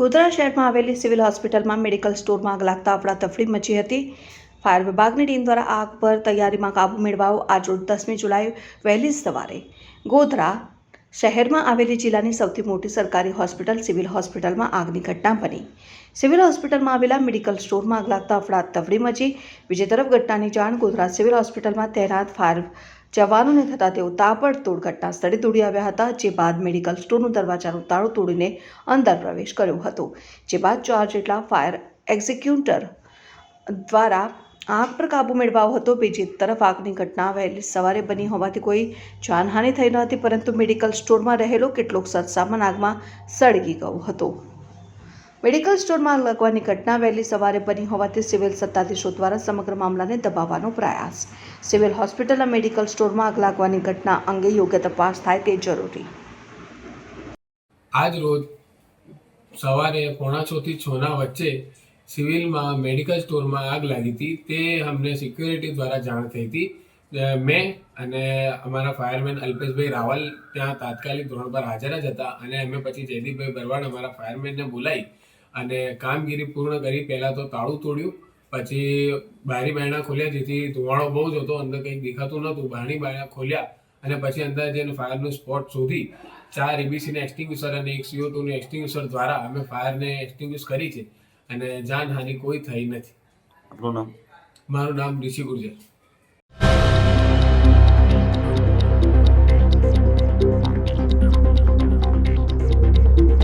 ગોધરા શહેરમાં આવેલી સિવિલ હોસ્પિટલમાં મેડિકલ સ્ટોરમાં આગ લાગતા અફડાતફડી મચી હતી. ફાયર વિભાગની ટીમ દ્વારા આગ પર તૈયારીમાં કાબુ મેળવાયો. આજરોજ દસમી જુલાઈ વહેલી સવારે ગોધરા શહેરમાં આવેલી જિલ્લાની સૌથી મોટી સરકારી હોસ્પિટલ સિવિલ હોસ્પિટલમાં આગની ઘટના બની. સિવિલ હોસ્પિટલમાં આવેલા મેડિકલ સ્ટોરમાં આગ લાગતા અફડાતફડી મચી. બીજી તરફ ઘટનાની જાણ ગોધરા સિવિલ હોસ્પિટલમાં તૈનાત ફાયર જવાનોને થતાં તેઓ તાબડતોડ ઘટના સ્થળે દોડી આવ્યા હતા, જે બાદ મેડિકલ સ્ટોરનું દરવાજાનું તાળું તોડીને અંદર પ્રવેશ કર્યો હતો, જે બાદ ચાર જેટલા ફાયર એક્ઝિક્યુટર દ્વારા આગ પર કાબૂ મેળવાયો હતો. બીજી તરફ આગની ઘટના વહેલી સવારે બની હોવાથી કોઈ જાનહાનિ થઈ ન હતી, પરંતુ મેડિકલ સ્ટોરમાં રહેલો કેટલોક સરસામાન આગમાં સળગી ગયો હતો. મેડિકલ સ્ટોરમાં આગ લાગવાની ઘટના વહેલી સવારે બની હોવાથી સિવિલ સત્તાધીશો દ્વારા સમગ્ર મામલાને દબાવવાનો પ્રયાસ. સિવિલ હોસ્પિટલ અને મેડિકલ સ્ટોરમાં આગ લાગવાની ઘટના અંગે યોગ્ય તપાસ થાય તે જરૂરી. આજ રોજ સવારે પોણા છ થી છ ના વચ્ચે સિવિલમાં મેડિકલ સ્ટોરમાં આગ લાગી હતી. તે અમને સિક્યુરિટી દ્વારા જાણ થઈ હતી. મેં અને અમારા ફાયરમેન અલ્પેશભાઈ રાવલ ત્યાં તાત્કાલિક ધોરણ પર હાજર જ હતા અને અમે પછી જયદીપભાઈ ભરવાડ અમારા ફાયરમેનને બોલાવી અને કામગીરી પૂર્ણ કરી પહેલાં તો તાળું તોડ્યું પછી બારી બારણા ખોલ્યા જેથી ધુમાડો બહુ જ હતો અંદર કંઈ દેખાતું નહોતું. બારી બારણા ખોલ્યા અને પછી અંદર જઈને ફાયરનું સ્પોટ શોધી ચાર એબીસીના એક્સટિંગ્યુશર અને એક સીઓ ટુનું એક્સટિંગ્યુશર દ્વારા અમે ફાયરને એક્સટિંગ્યુશ કરી છે. અને જાનહાનિ કોઈ થઈ નથી. મારું નામ ઋષિ ગુર્જર.